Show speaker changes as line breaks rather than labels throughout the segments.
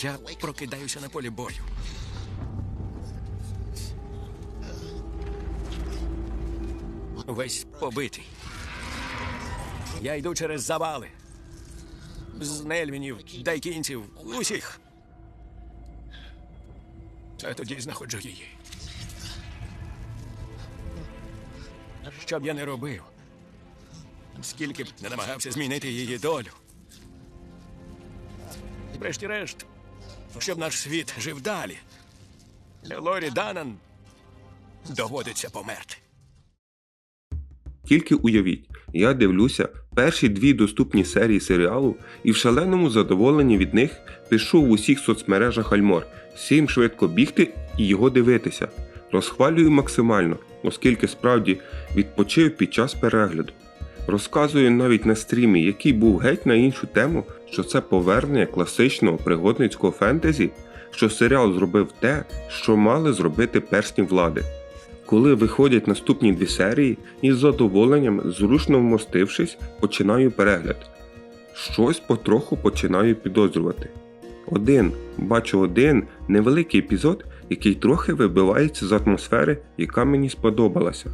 Я прокидаюся на полі бою. Весь побитий. Я йду через завали. З нельвінів, дайкінців, усіх. А тоді знаходжу її. Що б я не робив, скільки б не намагався змінити її долю. Врешті-решт, щоб наш світ жив далі. Лорі Данан доводиться померти.
Тільки уявіть, я дивлюся перші дві доступні серії серіалу і в шаленому задоволенні від них пишу в усіх соцмережах Альмор всім швидко бігти і його дивитися. Розхвалюю максимально, оскільки справді відпочив під час перегляду. Розказую навіть на стрімі, який був геть на іншу тему, що це повернення класичного пригодницького фентезі, що серіал зробив те, що мали зробити персні влади. Коли виходять наступні дві серії, із задоволенням, зручно вмостившись, починаю перегляд. Щось потроху починаю підозрювати. Один, бачу один невеликий епізод, який трохи вибивається з атмосфери, яка мені сподобалася.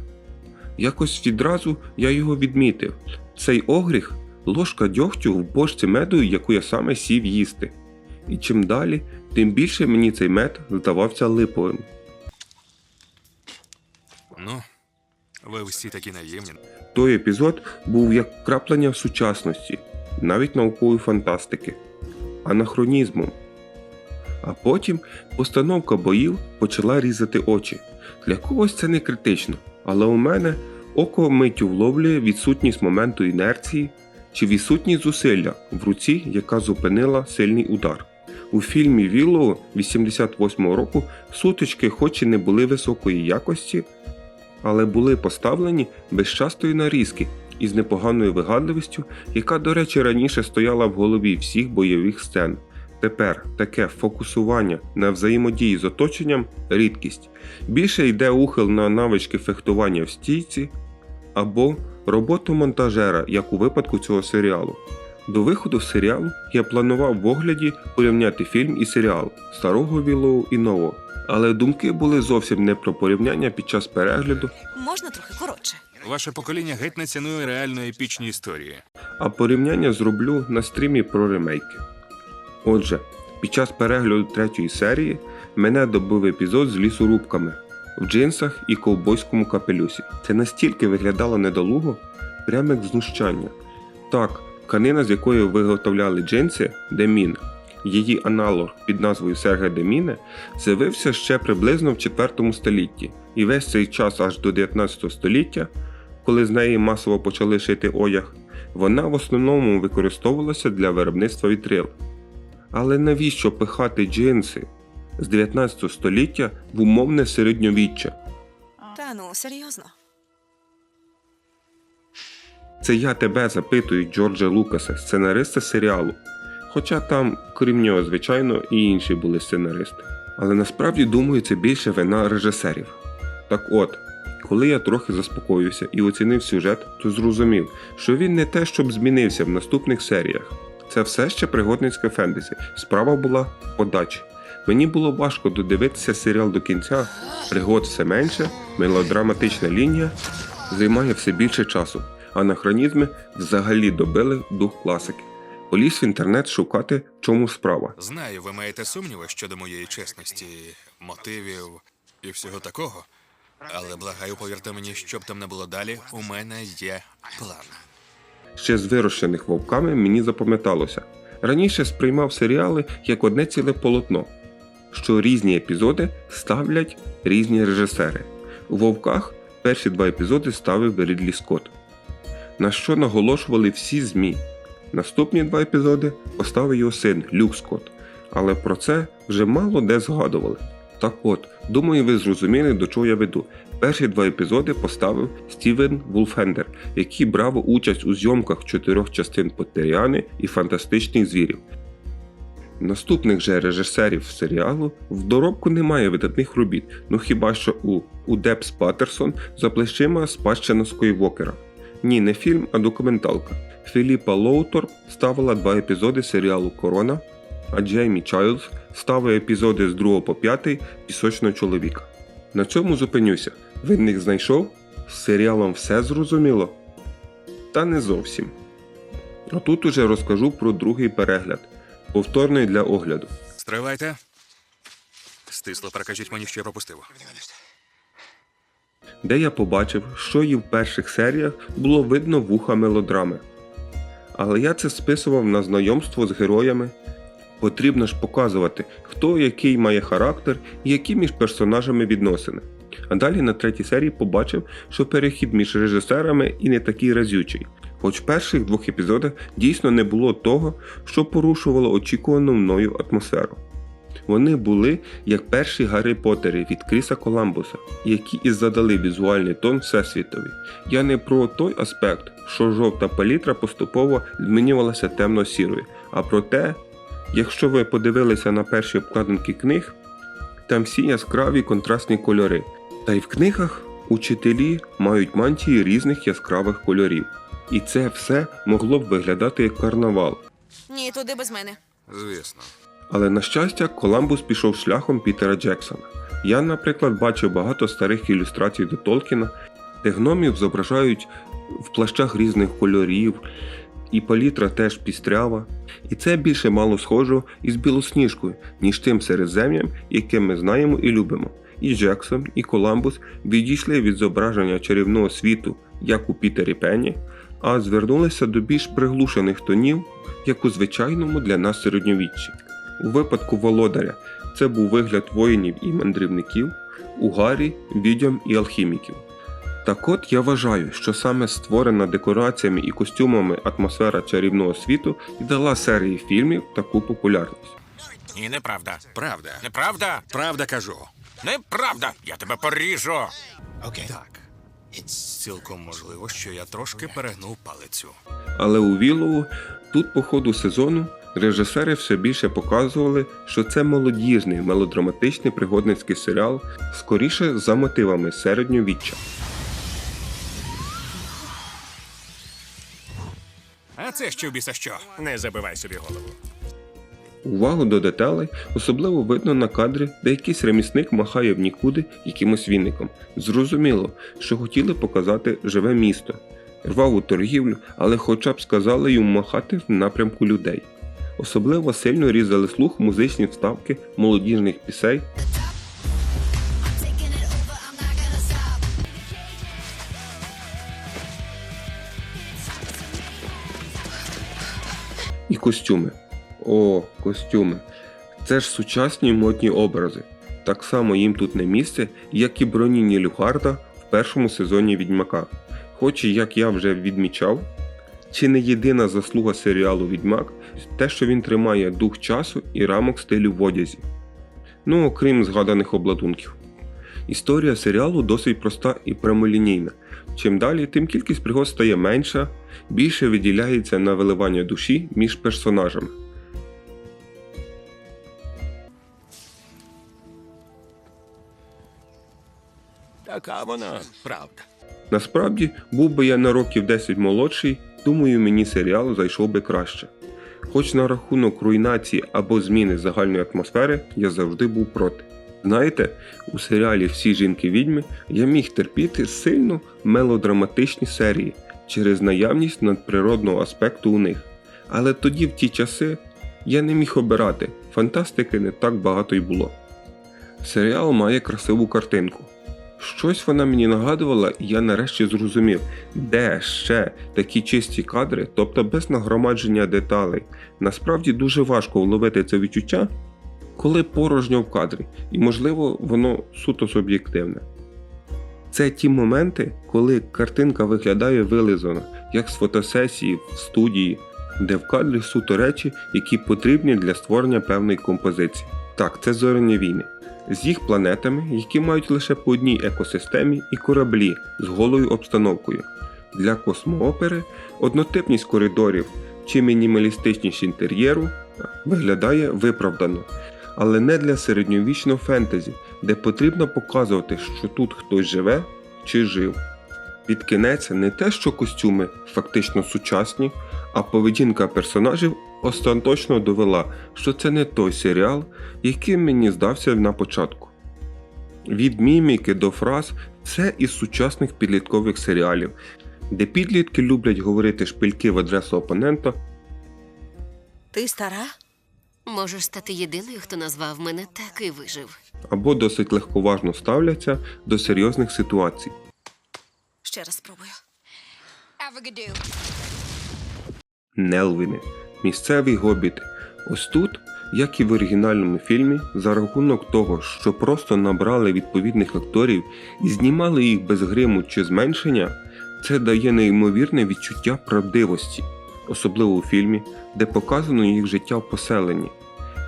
Якось відразу я його відмітив. Цей огріх ложка дьогтю в бочці меду, яку я саме сів їсти. І чим далі, тим більше мені цей мед здавався липовим.
Ну, ви всі такі наївні.
Той епізод був як краплення в сучасності, навіть наукової фантастики, анахронізмом. А потім постановка боїв почала різати очі. Для когось це не критично, але у мене око миттю вловлює відсутність моменту інерції чи відсутність зусилля в руці, яка зупинила сильний удар. У фільмі Віллоу 88-го року сутички, хоч і не були високої якості, але були поставлені без частої нарізки із непоганою вигадливістю, яка, до речі, раніше стояла в голові всіх бойових сцен. Тепер таке фокусування на взаємодії з оточенням рідкість. Більше йде ухил на навички фехтування в стійці або роботу монтажера, як у випадку цього серіалу. До виходу серіалу я планував в огляді порівняти фільм і серіал старого Вілоу і нового. Але думки були зовсім не про порівняння під час перегляду,
Можна трохи коротше.
Ваше покоління геть не цінує реально епічні історії.
а порівняння зроблю на стрімі про ремейки. Отже, під час перегляду третьої серії мене добив епізод з лісорубками в джинсах і ковбойському капелюсі. Це настільки виглядало недолуго, прямо як знущання. Так, тканина, з якої виготовляли джинси, демін, її аналог під назвою Серге Деміне, з'явився ще приблизно в 4 столітті, і весь цей час аж до 19 століття, коли з неї масово почали шити одяг, вона в основному використовувалася для виробництва вітрил. Але навіщо пихати джинси з 19 століття в умовне середньовіччя?
Та ну, серйозно.
Це я тебе запитую, Джорджа Лукаса, сценариста серіалу. Хоча там, крім нього, звичайно, і інші були сценаристи. Але насправді думаю, це більше вина режисерів. Так от, коли я трохи заспокоївся і оцінив сюжет, то зрозумів, що він не те, щоб змінився в наступних серіях. Це все ще пригодницьке фентезі. Справа була подачі. Мені було важко додивитися серіал до кінця, пригод все менше, мелодраматична лінія займає все більше часу. Анахронізми взагалі добили дух класики. Поліз в інтернет шукати, в чому справа.
Знаю, ви маєте сумніви щодо моєї чесності, мотивів і всього такого. Але благаю, повірте мені, щоб там не було далі, у мене є план.
Ще з вирощених вовками мені запам'яталося. Раніше сприймав серіали як одне ціле полотно, що різні епізоди ставлять різні режисери. У вовках перші два епізоди ставив Рідлі Скотт, на що наголошували всі ЗМІ. Наступні два епізоди поставив його син Люк Скотт, але про це вже мало де згадували. Так от, думаю, ви зрозуміли, до чого я веду. Перші два епізоди поставив Стівен Вулфендер, який брав участь у зйомках чотирьох частин Поттеріани і фантастичних звірів. Наступних же режисерів серіалу в доробку немає видатних робіт, ну хіба що у, у Депс Паттерсон за плечима спадщина Скойвокера. Ні, не фільм, а документалка. Філіпа Лоуторп ставила два епізоди серіалу Корона а Джеймі Чайлдс ставить епізоди з 2 по 5 пісочного чоловіка. На цьому зупинюся. Винних знайшов? З серіалом все зрозуміло? Та не зовсім. А тут уже розкажу про другий перегляд, повторний для огляду.
Стривайте. Стисло перекажіть мені, що я пропустив.
де я побачив, що і в перших серіях було видно вуха мелодрами. Але я це списував на знайомство з героями. Потрібно ж показувати, хто який має характер і які між персонажами відносини. А далі на третій серії побачив, що перехід між режисерами і не такий разючий. Хоч в перших двох епізодах дійсно не було того, що порушувало очікувану мною атмосферу. Вони були як перші Гаррі Поттери від Кріса Коламбуса, які і задали візуальний тон Всесвітові. Я не про той аспект, що жовта палітра поступово змінювалася темно-сірою, а про те, якщо ви подивилися на перші обкладинки книг, там всі яскраві контрастні кольори. Та й в книгах учителі мають мантії різних яскравих кольорів. І це все могло б виглядати як карнавал.
Ні, туди без мене.
Звісно.
Але на щастя, Коламбус пішов шляхом Пітера Джексона. Я, наприклад, бачив багато старих ілюстрацій до Толкіна, де гномів зображають в плащах різних кольорів, і палітра теж пістрява. І це більше мало схожо із білосніжкою, ніж тим середзем'ям, яке ми знаємо і любимо. І Джексон, і Коламбус відійшли від зображення чарівного світу, як у Пітері Пенні, а звернулися до більш приглушених тонів, як у звичайному для нас середньовіччі. У випадку володаря це був вигляд воїнів і мандрівників, у Гаррі відьом і алхіміків. Так от я вважаю, що саме створена декораціями і костюмами атмосфера чарівного світу і дала серії фільмів таку популярність.
Ні, неправда.
Правда.
Неправда?
Правда кажу.
Неправда! Я тебе поріжу.
Так. Цілком можливо, що я трошки перегнув палицю.
Але у Вілову тут по ходу сезону режисери все більше показували, що це молодіжний мелодраматичний пригодницький серіал, скоріше за мотивами середньовіччя.
Це що в біса що?
Не забивай собі голову.
Увагу до деталей особливо видно на кадрі, де якийсь ремісник махає в нікуди якимось віником. Зрозуміло, що хотіли показати живе місто, рваву торгівлю, але хоча б сказали йому махати в напрямку людей. Особливо сильно різали слух музичні вставки молодіжних пісень і костюми. О, костюми. Це ж сучасні модні образи. Так само їм тут не місце, як і броні Нілюхарда в першому сезоні Відьмака. Хоч і як я вже відмічав, чи не єдина заслуга серіалу Відьмак те, що він тримає дух часу і рамок стилю в одязі. Ну, окрім згаданих обладунків. Історія серіалу досить проста і прямолінійна. Чим далі, тим кількість пригод стає менша, більше виділяється на виливання душі між персонажами.
Така вона правда.
Насправді, був би я на років 10 молодший, думаю, мені серіал зайшов би краще. Хоч на рахунок руйнації або зміни загальної атмосфери я завжди був проти. Знаєте, у серіалі Всі жінки відьми я міг терпіти сильно мелодраматичні серії через наявність надприродного аспекту у них. Але тоді в ті часи я не міг обирати, фантастики не так багато й було. Серіал має красиву картинку. Щось вона мені нагадувала, і я нарешті зрозумів, де ще такі чисті кадри, тобто без нагромадження деталей. Насправді дуже важко вловити це відчуття, коли порожньо в кадрі, і можливо воно суто суб'єктивне. Це ті моменти, коли картинка виглядає вилизано, як з фотосесії в студії, де в кадрі суто речі, які потрібні для створення певної композиції. Так, це зоряні війни. З їх планетами, які мають лише по одній екосистемі і кораблі з голою обстановкою. Для космоопери однотипність коридорів чи мінімалістичність інтер'єру виглядає виправдано, але не для середньовічного фентезі, де потрібно показувати, що тут хтось живе чи жив. Під кінець не те, що костюми фактично сучасні, а поведінка персонажів остаточно довела, що це не той серіал, яким мені здався на початку. Від міміки до фраз це із сучасних підліткових серіалів, де підлітки люблять говорити шпильки в адресу опонента
Ти стара?
Можеш стати єдиною, хто назвав мене так і вижив.
або досить легковажно ставляться до серйозних ситуацій.
Ще раз спробую.
Нелвини, місцеві гобіти. Ось тут, як і в оригінальному фільмі, за рахунок того, що просто набрали відповідних акторів і знімали їх без гриму чи зменшення, це дає неймовірне відчуття правдивості, особливо у фільмі, де показано їх життя в поселенні.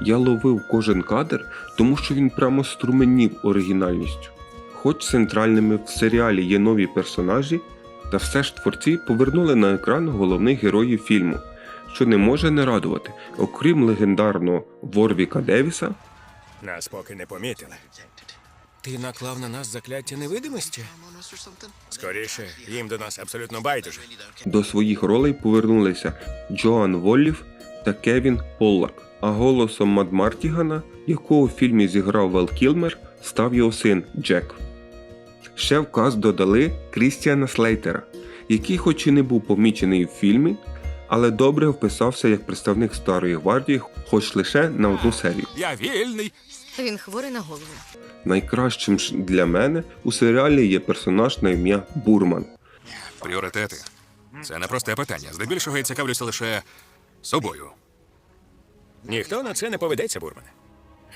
Я ловив кожен кадр, тому що він прямо струменів оригінальністю. Хоч центральними в серіалі є нові персонажі, та все ж творці повернули на екран головних героїв фільму, що не може не радувати, окрім легендарного Ворвіка Девіса,
Нас поки не помітили. Ти наклав на нас закляття невидимості? Скоріше, їм до нас абсолютно байдуже.
до своїх ролей повернулися Джоан Воллів та Кевін Поллак. А голосом Мад Мартігана, якого в фільмі зіграв Вел Кілмер, став його син Джек. Ще в каст додали Крістіана Слейтера, який, хоч і не був помічений в фільмі, але добре вписався як представник старої гвардії, хоч лише на одну серію.
Я вільний.
Він хворий на голову.
Найкращим ж для мене у серіалі є персонаж на ім'я Бурман.
Пріоритети. Це непросте питання. Здебільшого я цікавлюся лише собою.
Ніхто на це не поведеться, Бурмане.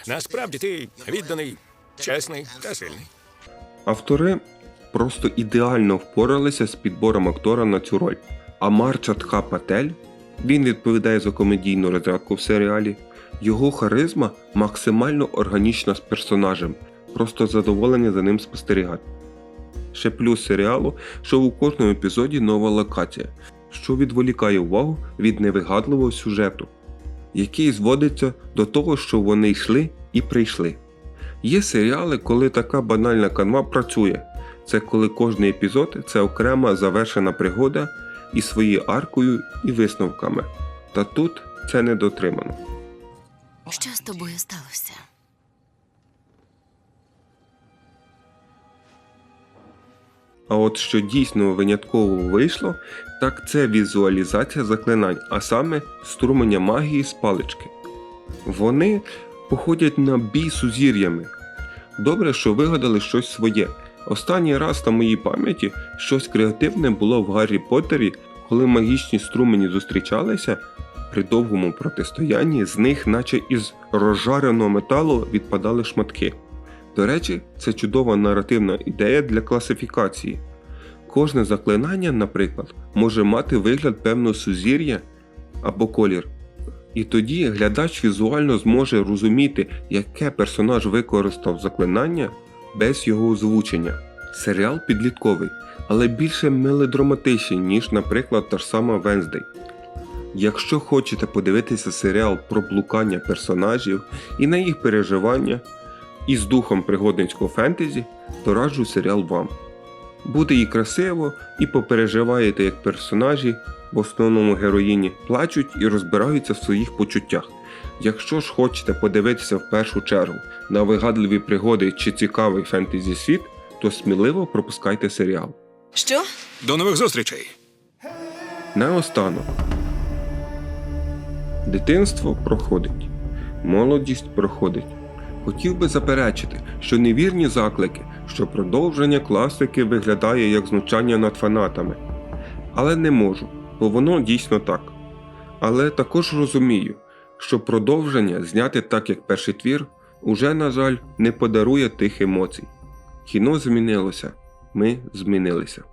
Насправді ти відданий, чесний та сильний.
Автори просто ідеально впоралися з підбором актора на цю роль. А Марча Тха Патель, він відповідає за комедійну розрядку в серіалі. Його харизма максимально органічна з персонажем, просто задоволення за ним спостерігати. Ще плюс серіалу, що у кожному епізоді нова локація, що відволікає увагу від невигадливого сюжету, який зводиться до того, що вони йшли і прийшли. Є серіали, коли така банальна канва працює. Це коли кожний епізод це окрема завершена пригода із своєю аркою і висновками. Та тут це не дотримано.
Що з тобою сталося?
А от що дійсно винятково вийшло, так це візуалізація заклинань, а саме струменя магії з палички. Вони походять на бій сузір'ями. Добре, що вигадали щось своє. Останній раз на моїй пам'яті щось креативне було в Гаррі Поттері, коли магічні струмені зустрічалися. При довгому протистоянні з них, наче із розжареного металу, відпадали шматки. До речі, це чудова наративна ідея для класифікації. Кожне заклинання, наприклад, може мати вигляд певного сузір'я або колір. І тоді глядач візуально зможе розуміти, яке персонаж використав заклинання без його озвучення. Серіал підлітковий, але більше мелодраматичний, ніж, наприклад, та ж сама Венздей. Якщо хочете подивитися серіал про блукання персонажів і на їх переживання із духом пригодницького фентезі, то раджу серіал вам. Буде і красиво, і попереживаєте, як персонажі, в основному героїні, плачуть і розбираються в своїх почуттях. Якщо ж хочете подивитися в першу чергу на вигадливі пригоди чи цікавий фентезі світ, то сміливо пропускайте серіал.
Що?
До нових зустрічей!
Наостанок. Дитинство проходить, молодість проходить. Хотів би заперечити, що невірні заклики, що продовження класики виглядає як знущання над фанатами. Але не можу, бо воно дійсно так. Але також розумію, що продовження зняти так, як перший твір, уже, на жаль, не подарує тих емоцій. Кіно змінилося, ми змінилися.